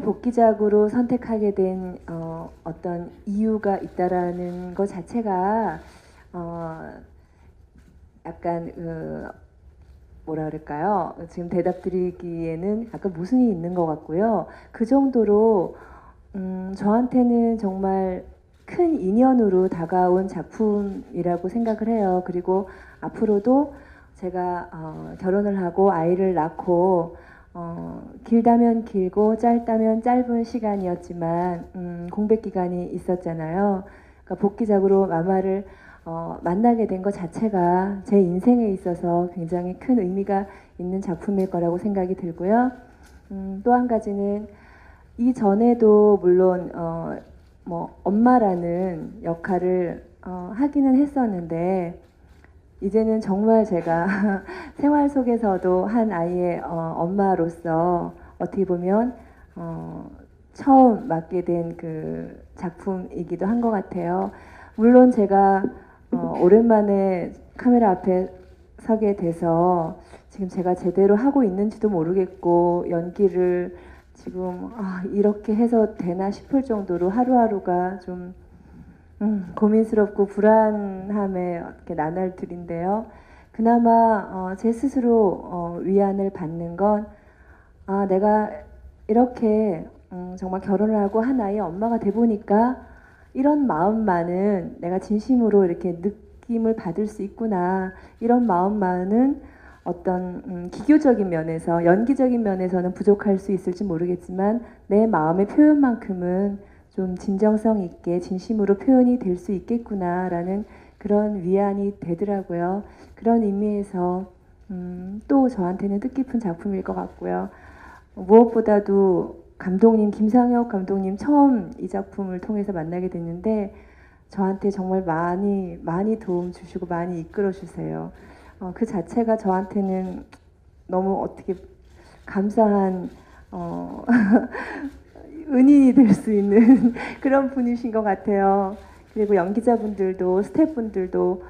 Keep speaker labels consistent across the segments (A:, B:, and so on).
A: 장기작으로 선택하게 된 어, 어떤 이유가 있다라는 것 자체가 어, 약간 그 뭐라 그럴까요? 지금 대답 드리기에는 약간 모순이 있는 것 같고요. 그 정도로 음, 저한테는 정말 큰 인연으로 다가온 작품이라고 생각을 해요. 그리고 앞으로도 제가 어, 결혼을 하고 아이를 낳고 어, 길다면 길고 짧다면 짧은 시간이었지만 음, 공백 기간이 있었잖아요. 그러니까 복귀작으로 마마를 어, 만나게 된 것 자체가 제 인생에 있어서 굉장히 큰 의미가 있는 작품일 거라고 생각이 들고요. 음, 또한 가지는 이 전에도 물론 어, 뭐 엄마라는 역할을 어, 하기는 했었는데 이제는 정말 제가 생활 속에서도 한 아이의 어, 엄마로서 어떻게 보면 어, 처음 맡게 된 그 작품이기도 한 것 같아요. 물론 제가 어, 오랜만에 카메라 앞에 서게 돼서 지금 제가 제대로 하고 있는지도 모르겠고 연기를 지금 아, 이렇게 해서 되나 싶을 정도로 하루하루가 좀 음, 고민스럽고 불안함에 이렇게 나날들인데요. 그나마 어, 제 스스로 어, 위안을 받는 건 아, 내가 이렇게 음, 정말 결혼을 하고 한 아이의 엄마가 돼 보니까 이런 마음만은 내가 진심으로 이렇게 느낌을 받을 수 있구나. 이런 마음만은 어떤 음, 기교적인 면에서 연기적인 면에서는 부족할 수 있을지 모르겠지만 내 마음의 표현만큼은 좀 진정성 있게 진심으로 표현이 될 수 있겠구나라는 그런 위안이 되더라고요. 그런 의미에서 음, 또 저한테는 뜻깊은 작품일 것 같고요. 무엇보다도 감독님 김상혁 감독님 처음 이 작품을 통해서 만나게 됐는데 저한테 정말 많이 많이 도움 주시고 많이 이끌어 주세요. 어, 그 자체가 저한테는 너무 어떻게 감사한 어, 은인이 될 수 있는 그런 분이신 것 같아요. 그리고 연기자분들도 스태프분들도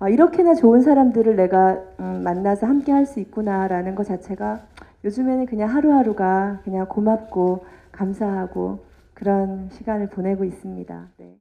A: 아, 이렇게나 좋은 사람들을 내가 음, 만나서 함께 할 수 있구나라는 것 자체가 요즘에는 그냥 하루하루가 그냥 고맙고 감사하고 그런 시간을 보내고 있습니다. 네.